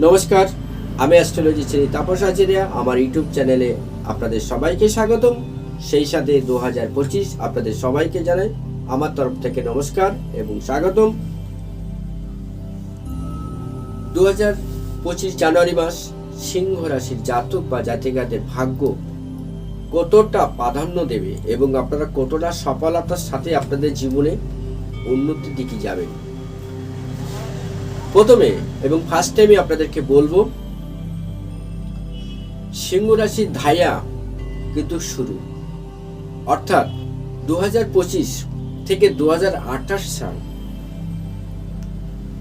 নমস্কার, আমি অ্যাস্ট্রোলজি শ্রী তাপস আচার্যা, আমার ইউটিউব চ্যানেলে আপনাদের সবাইকে স্বাগতম। সেই সাথে দু হাজার পঁচিশ আপনাদের সবাইকে জানাই আমার তরফ থেকে নমস্কার এবং স্বাগতম। দু হাজার পঁচিশ জানুয়ারি মাস, সিংহ রাশির জাতক বা জাতিকাদের ভাগ্য কতটা প্রাধান্য দেবে এবং আপনারা কতটা সফলতার সাথে আপনাদের জীবনে উন্নতির দিকে যাবেন? প্রথমে এবং ফার্স্ট টাইমে আপনাদেরকে বলব, সিংহ রাশির ধায়া কিন্তু শুরু। অর্থাৎ দু হাজার পঁচিশ থেকে দু হাজার আঠাশ সাল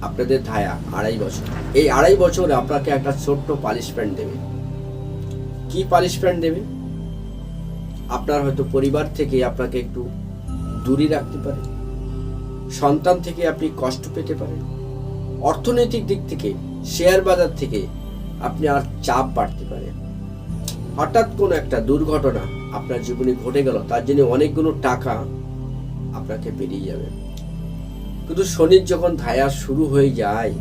আপনাদের ধায়া আড়াই বছর। এই আড়াই বছর আপনাকে একটা ছোট্ট পালিশমেন্ট দেবে। কি পালিশমেন্ট দেবে? আপনার হয়তো পরিবার থেকে আপনাকে একটু দূরে রাখতে পারে। সন্তান থেকে আপনি কষ্ট পেতে পারেন। অর্থনৈতিক দিক থেকে শেয়ার বাজার থেকে আপনি আর চাপ বাড়তে পারে হঠাৎ কোনো একটা দুর্ঘটনা আপনার জীবনে ঘটে গেল, তার জন্য অনেকগুলো টাকা আপনাকে বেরিয়ে যাবে। কিন্তু শনির যখন ধায়া শুরু হয়ে যায়,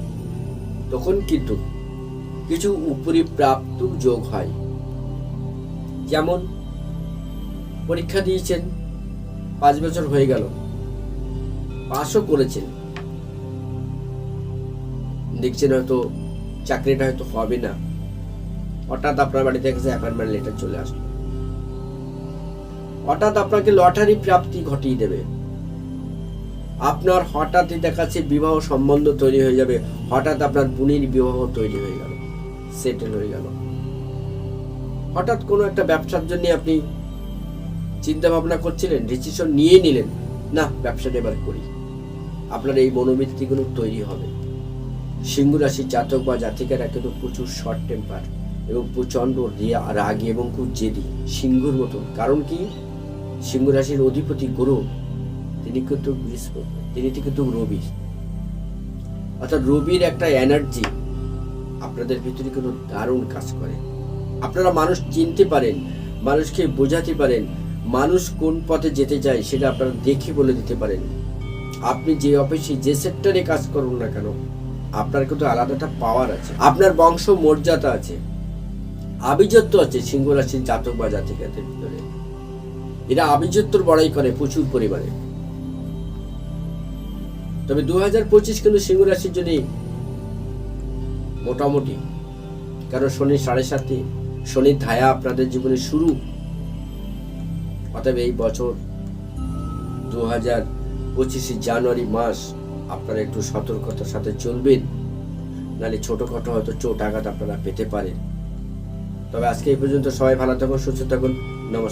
তখন কিন্তু কিছু উপরি প্রাপ্ত যোগ হয়। যেমন, পরীক্ষা দিয়েছেন, পাঁচ বছর হয়ে গেল পাশও করেছেন। দেখছেন হয়তো, চাকরিটা হয়তো হবে না। হঠাৎ আপনার বাড়িতে কাছে অ্যাপয়েন্টমেন্ট লেটার চলে আসলো। হঠাৎ আপনাকে লটারি প্রাপ্তি ঘটিয়ে দেবে। আপনার হঠাৎই দেখাচ্ছে বিবাহ সম্বন্ধ তৈরি হয়ে যাবে। হঠাৎ আপনার বোনের বিবাহ তৈরি হয়ে গেল। সেটেল হয়ে গেল। হঠাৎ কোনো একটা ব্যবসার জন্য আপনি চিন্তা ভাবনা করছিলেন ডিসিশন নিয়ে নিলেন। না, ব্যবসাটা এবার করি। আপনার এই মনোবৃত্তিগুলো তৈরি হবে। সিংহ রাশির জাতক বা জাতিকারা কিন্তু প্রচুর শর্ট টেম্পার এবং প্রচণ্ড রাগী এবং খুব জেদি সিংহর মতন কারণ কি? সিংহ রাশির অধিপতি গুরু, তিনি কিন্তু বৃহস্পতি তিনি কিন্তু রবি। অর্থাৎ রবির একটা এনার্জি আপনাদের ভিতরে কিন্তু দারুণ কাজ করে। আপনারা মানুষ চিনতে পারেন, মানুষকে বোঝাতে পারেন, মানুষ কোন পথে যেতে চায় সেটা আপনারা দেখে বলে দিতে পারেন। আপনি যে অফিসে যে সেক্টরে কাজ করুন না কেন আপনার কিন্তু আলাদা একটা পাওয়ার আছে। আপনার বংশ মর্যাদা আছে। আভিজাত্য আছে সিংহ রাশির জাতক বা জাতিকাদের ভিতরে। এরা আভিজাত্যর বড়াই করে প্রচুর পরিমাণে। তবে দু হাজার পঁচিশ কিন্তু সিংহ রাশির জন্য মোটামুটি। কারণ শনি সাড়ে সাতে শনির ধায়া আপনাদের জীবনে শুরু। অতএব এই বছর দু হাজার পঁচিশে জানুয়ারি মাস আপনারা একটু সতর্কতার সাথে চলবেন। নাহলে ছোটোখাটো হয়তো চোট আঘাত আপনারা পেতে পারেন। তবে আজকে এই পর্যন্ত সবাই ভালো থাকুন, সুস্থ থাকুন।